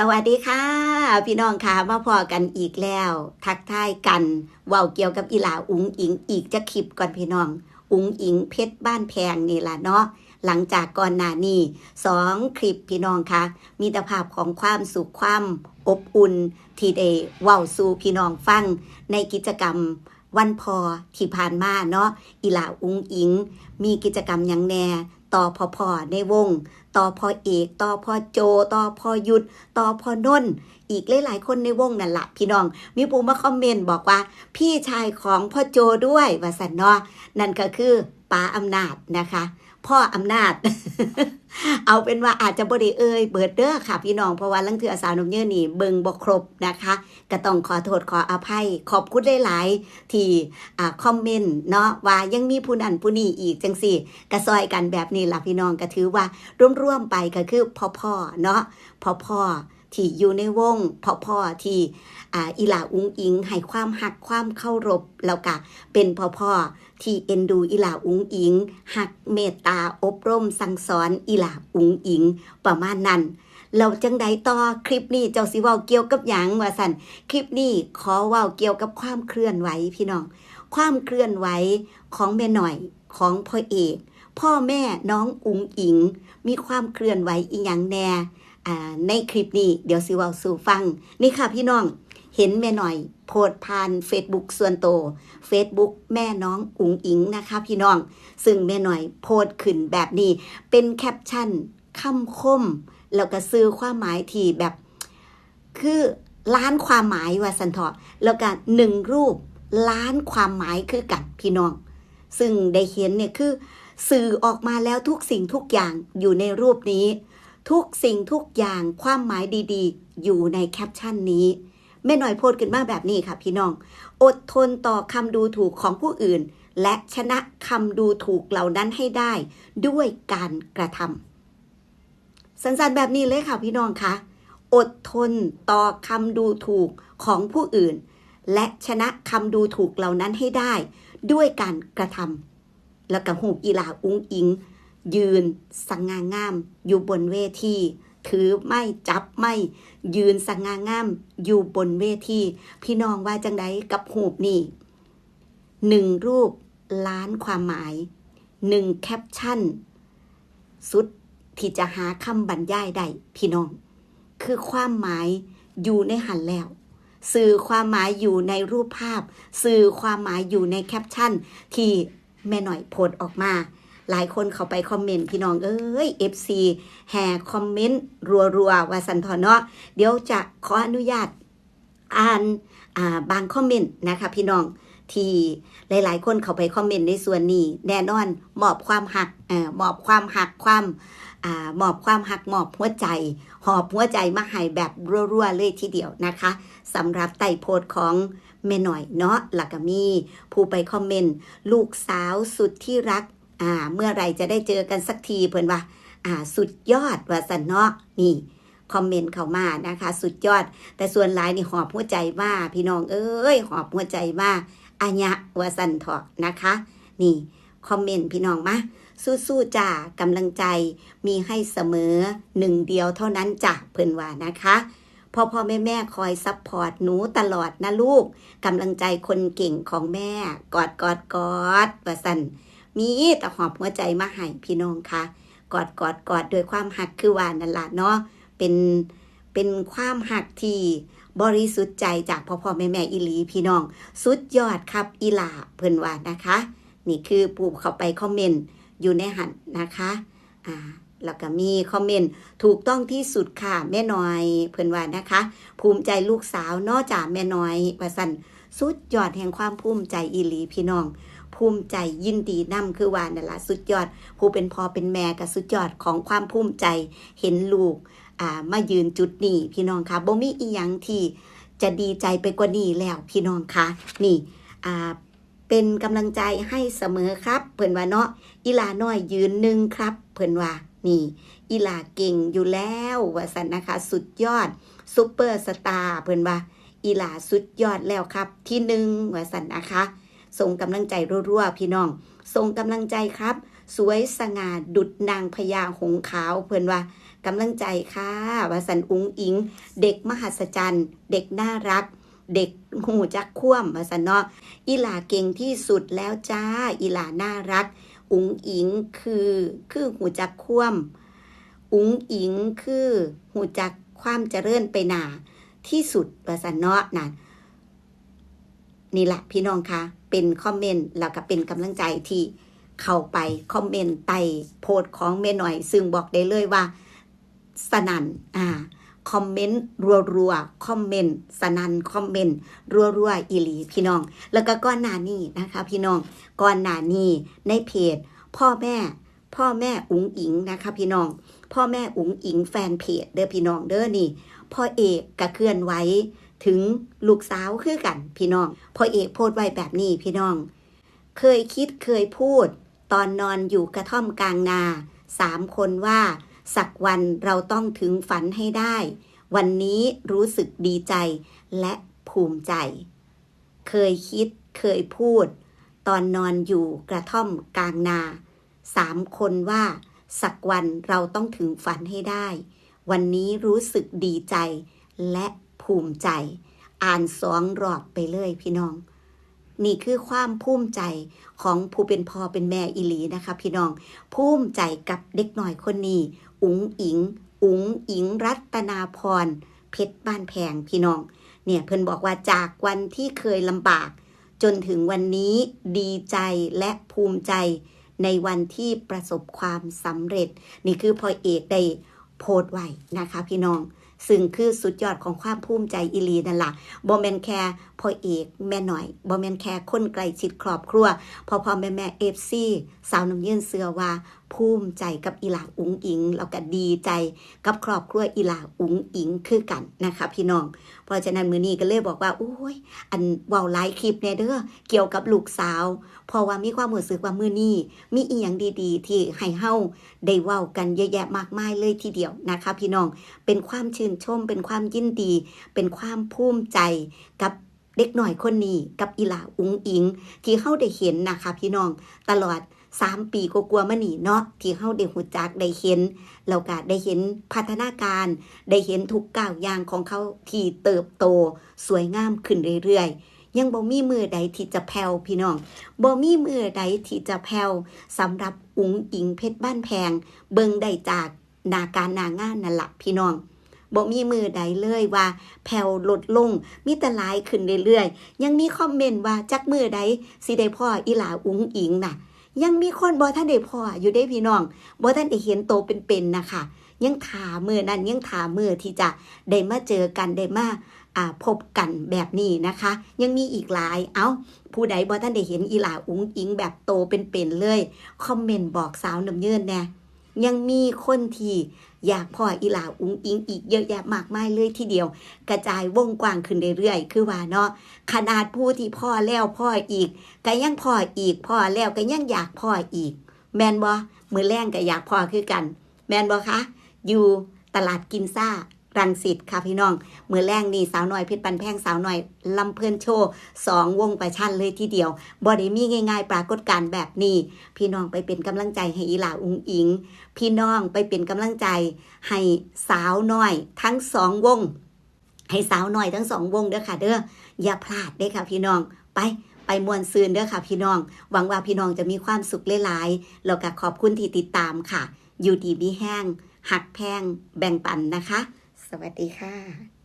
สวัสดีค่ะ พี่น้องค่ะมาพอกันอีกแล้ว ทักทายกันว้าเกี่ยวกับอีหลาอุงอิงอีกจะคลิปก่อนพี่น้อง อุงอิงเพชรบ้านแพงนี่ล่ะเนาะหลังจากก่อนหน้านี้สองคลิปพี่น้องค่ะ มีแต่ภาพของความสุขความอบอุ่นที่ได้ว้าสู่พี่น้องฟังในกิจกรรมวันพอที่ผ่านมาเนาะอีหลาอุงอิง มีกิจกรรมยังแน่ต่อพอพอในวง ต่อพอเอกต่อพอโจต่อพอยุดต่อพอนนอีกหลายๆคนในวงนั่นละพี่น้อง มีปูมาคอมเมนต์บอกว่า พี่ชายของพ่อโจด้วยว่าสันนอนั่นก็คือป้าอำนาจนะคะ พ่ออำนาจ เอาเป็นว่าอาจจะบริเอ่ยเบิดเด้อค่ะ พี่น้องเพราะว่าลังเถือสาวนมเยื่อนี่เบิงบกครบนะคะก็ต้องขอโทษขออภัย ขอบคุณหลายๆที่คอมเมนต์เนาะว่ายังมีผู้นั่นผู้นี่อีกจังสี่กระซอยกันแบบนี้ล่ะพี่น้องก็ถือว่าร่วมๆไปก็คือพ่อๆเนาะพ่อๆ ที่อยู่ในวงพ่อๆที่อีหลาอุ้งอิงให้ความหักความเคารพแล้วก็เป็นพ่อๆที่เอ็นดูอีหลาอุ้งอิงหักเมตตาอบรมสั่งสอนอีหลาอุ้งอิงประมาณนั้นเราจังใดต่อคลิปนี้เจ้าสิว้าเกี่ยวกับหยังว่าสันคลิปนี้ขอว้าเกี่ยวกับความเคลื่อนไหวพี่น้อง ความเคลื่อนไหวของแม่หน่อยของพ่อเอก พ่อแม่น้องอุ๋งอิง มีความเคลื่อนไหวอีหยังแน่ ในคลิปนี้เดี๋ยวสิวาสู่ฟัง นี่ค่ะพี่น้องเห็นแม่หน่อย โพสผ่าน Facebook ส่วนโต Facebook แม่น้องอุ๋งอิงนะคะ พี่น้อง ซึ่งแม่หน่อยโพสขึ้นแบบนี้ เป็นแคปชั่นคำคม แล้วก็ซื้อความหมายที่แบบ คือล้านความหมายว่าสันเถาะแล้วก็หนึ่งรูปล้านความหมายคือกันพี่น้อง ซึ่งได้เห็นเนี่ยคือ สื่อออกมาแล้วทุกสิ่งทุกอย่างอยู่ในรูปนี้ ทุกสิ่งทุกอย่างความหมายดีๆ อยู่ในแคปชั่นนี้แม่หน่อยโพสขึ้นมาแบบนี้ค่ะพี่น้อง อดทนต่อคำดูถูกของผู้อื่น และชนะคำดูถูกเหล่านั้นให้ได้ ด้วยการกระทำสันๆแบบนี้เลยค่ะพี่น้องคะอดทนต่อคำดูถูกของผู้อื่น และชนะคำดูถูกเหล่านั้นให้ได้ ด้วยการกระทำแล้วก็หูกีฬาอุ้งอิง ยืนสง่างาม อยู่บนเวทีถือไม่จับไม่ยืนสง่างาม อยู่บนเวทีพี่น้องว่าจังไดกับหูบนี่หนึ่งรูปล้านความหมายหนึ่งแคปชั่น สุดที่จะหาคำบรรยายได้พี่น้อง คือความหมายอยู่ในหันแล้ว สื่อความหมายอยู่ในรูปภาพ สื่อความหมายอยู่ในแคปชั่น ที่แม่หน่อยโพสออกมา หลายคนเขาไปคอมเมนต์พี่น้องเอ้ย FC แห่คอมเมนต์รัวๆว่าสันทอนเนาะเดี๋ยวจะขออนุญาตอ่านาบางคอมเมนต์นะคะพี่น้องที่หลาย ๆ คนเขาไปคอมเมนต์ในส่วนนี้ แน่นอนมอบความหักเอ่อมอบความหักความอมอบความหักมอบหัวใจ หอบหัวใจมาให้แบบรัวๆเลยทีเดียวนะคะสำหรับไต่โพสต์ของแม่หน่อยเนาะหลักมีผู้ไปคอมเมนต์ลูกสาวสุดที่รัก อ่า เมื่อไรจะได้เจอกันสักทีเพิ่อนว่า อ่า สุดยอดว่าสันเนาะนี่คอมเมนต์เข้ามานะคะ สุดยอด แต่ส่วนหลายนี่หอบหัวใจว่าพี่น้องเอ้ยหอบหัวใจว่าอัญญะว่าสันเถาะนะคะ นี่คอมเมนต์พี่น้องมาสู้ๆจ้ากำลังใจมีให้เสมอหนึ่งเดียวเท่านั้นจ้ะเพิ่อนว่านะคะพ่อพ่อแม่แม่คอยซัพพอร์ตหนูตลอดนะลูกกำลังใจคนเก่งของแม่กอดกอดกอดว่าสัน มีแต่หอบหัวใจมาให้พี่น้องค่ะ กอดกอดกอดด้วยความหักคือว่านั่นละเนาะเป็นเป็นความหักที่บริสุทธิ์ใจจากพ่อพ่อแม่แม่อีลีพี่น้อง สุดยอดครับอีหลาเพิ่นว่านะคะ นี่คือปู่เข้าไปคอมเมนต์อยู่ในหันนะคะอ่าแล้วก็มีคอมเมนต์ถูกต้องที่สุดค่ะแม่น้อยเพิ่นว่านะคะ ภูมิใจลูกสาวนอกจากแม่น้อยว่าสั่นสุดยอดแห่งความภูมิใจอีลีพี่น้อง ภูมิใจยินดีนํคือว่านั่นละสุดยอด ผู้เป็นพ่อเป็นแม่กับสุดยอดของความภูมิใจเห็นลูกอ่ามายืนจุดนี้พี่น้องคะบ่มีอีหยังที่จะดีใจไปกว่านี้แล้วพี่น้องคะนี่อ่าเป็นกำลังใจให้เสมอครับ เพิ่อนว่าเนาะอีลาน้อยยืนหนึ่งครับ เพิ่อนว่านี่อีลาเก่งอยู่แล้วว่าสันนะคะ สุดยอดซุปเปอร์สตาร์เพิ่อนว่าอีลาสุดยอดแล้วครับที่หนึ่งว่าสันนะคะ ส่งกำลังใจรัวๆพี่น้อง ส่งกำลังใจครับ สวยสง่าดุดนางพญาหงขาวเพิ่อนว่ากำลังใจค่ะวาสันอุ้งอิง เด็กมหัศจรรย์ เด็กน่ารัก เด็กหูจักคว่ำวาสันเนาะอีหลาเก่งที่สุดแล้วจ้าอีหลาน่ารัก อุ้งอิงคือคือหูจักคว่ำอุ้งอิงคือหูจักความเจริญไปหนาที่สุดวาสันเนาะนะนี่แหละพี่น้องคะ เป็นคอมเมนต์แล้วก็เป็นกำลังใจที่เข้าไปคอมเมนต์ใต้โพสต์ของแม่หน่อย ซึ่งบอกได้เลยว่าสนันอ่าคอมเมนต์รัวๆคอมเมนต์สนันคอมเมนต์รัวๆอีหลีพี่น้อง แล้วก็ก้อนหน้านี้นะคะพี่น้องก้อนหน้านี้ในเพจ พ่อแม่พ่อแม่อุ๋งอิงนะคะพี่น้อง พ่อแม่อุ๋งอิงแฟนเพจเด้อพี่น้องเด้อนี่ พ่อเอกกระเคลื่อนไว้ ถึงลูกสาวคือกัน พี่น้องพ่อเอกโพสต์ไว้แบบนี้พี่น้อง เคยคิดเคยพูด ตอนนอนอยู่กระท่อมกลางนาสามคนว่าสักวันเราต้องถึงฝันให้ได้ วันนี้รู้สึกดีใจและภูมิใจ เคยคิดเคยพูด ตอนนอนอยู่กระท่อมกลางนาสามคนว่า สักวันเราต้องถึงฝันให้ได้ วันนี้รู้สึกดีใจและ ภูมิใจ อ่านสองรอบไปเลยพี่น้อง นี่คือความภูมิใจของผู้เป็นพ่อเป็นแม่อิลีนะคะพี่น้อง ภูมิใจกับเด็กหน่อยคนนี้ อุ๋งอิง อุ๋งอิงรัตนาพร เพชรบ้านแพงพี่น้อง เนี่ยเพิ่นบอกว่าจากวันที่เคยลำบาก จนถึงวันนี้ดีใจและภูมิใจในวันที่ประสบความสำเร็จ นี่คือพอเอกได้โพสไว้นะคะพี่น้อง ซึ่งคือสุดยอดของความภูมิใจอิลีนั่นละบอแมนแค่พ่อเอกแม่หน่อยบอแมนแค่คนไกลชิดครอบครัวพอพ่อแม่แม่เอฟซีสาวน้ำยืนเสือว่า ภูมิใจกับอีหลาอุ๋งอิงแล้วก็ดีใจกับครอบครัวอีหลาอุ๋งอิงคือกันนะคะ พี่น้อง เพราะฉะนั้นมือนี้ก็เลยบอกว่าโอ้ยอันว้าไลฟ์คลิปเนี่ยเด้อเกี่ยวกับลูกสาว เพราะว่ามีความรู้สึกว่ามือนี้มีอีหยังดีๆ ที่ให้เฮาได้เว้ากันเยอะแยะมากมายเลยทีเดียวนะคะ พี่น้องเป็นความชื่นชม เป็นความยินดี เป็นความภูมิใจกับเด็กหน่อยคนนี้กับอีหลาอุงอิง ที่เฮาได้เห็นนะคะ พี่น้องตลอด 3ปีกลัวๆมานี่เนาะที่เฮาได้หูจักได้เห็นแล้วก็ได้เห็นพัฒนาการ ได้เห็นทุกก้าวย่างของเขาที่เติบโตสวยงามขึ้นเรื่อยๆ ยังบ่มีมือใดที่จะแผ่วพี่น้องบ่มีมือใดที่จะแผ่วสำหรับอุ๋งอิงเพชรบ้านแพง เบิ่งได้จากนาการนางานนั่นละพี่น้องบ่มีมือใดเลยว่า แผ่วลดลงมีแต่ลายขึ้นเรื่อยๆ ยังมีคอมเมนต์ว่าจักมือใดสิได้พ่ออีหลาอุ๋งอิงน่ะ ยังมีคนบ่ท่านได้พ่ออยู่ได้พี่น้องบ่ท่านได้เห็นโตเป็นๆนะคะยังถามือนั้นยังถามือที่จะได้มาเจอกันได้มาพบกันแบบนี้นะคะ ยังมีอีกหลายเอา้า ผู้ใดบ่ท่านได้เห็นอีหลาอุ้งอิงแบบโตเป็นๆเลย คอมเมนต์บอกสาวน้ำเยินแน่ ยังมีคนที่อยากพ่ออีหลาอุ้งอิงอีกเยอะแยะมากมายเลยทีเดียว กระจายวงกว้างขึ้นเรื่อยๆคือว่าเนาะขนาดผู้ที่พ่อแล้วพ่ออีกก็ยังพ่ออีกพ่อแล้วก็ยังอยากพ่ออีก แมนบอมือแรงก็อยากพ่อคือกัน แมนบอคะอยู่ตลาดกินซ่า รังสิตค่ะพี่น้อง มือแรงนี่สาวน้อยเพชรปันแพงสาวน้อยลำเพลินโชว์สองวงประชันเลยทีเดียวบ่ได้มีง่าย ๆ ปรากฏการณ์แบบนี้ พี่น้องไปเป็นกำลังใจให้อีหลาอุงอิง พี่น้องไปเป็นกำลังใจให้สาวน้อย ทั้งสองวง ให้สาวน้อยทั้งสองวงเด้อค่ะ เด้ออย่าพลาดเด้อค่ะ พี่น้องไปไปมวนซืนเด้อค่ะพี่น้อง หวังว่าพี่น้องจะมีความสุขหลายๆแล้วก็ขอบคุณที่ติดตามค่ะ อยู่ดีมีแห้งหักแพงแบ่งปันนะคะ สวัสดีค่ะ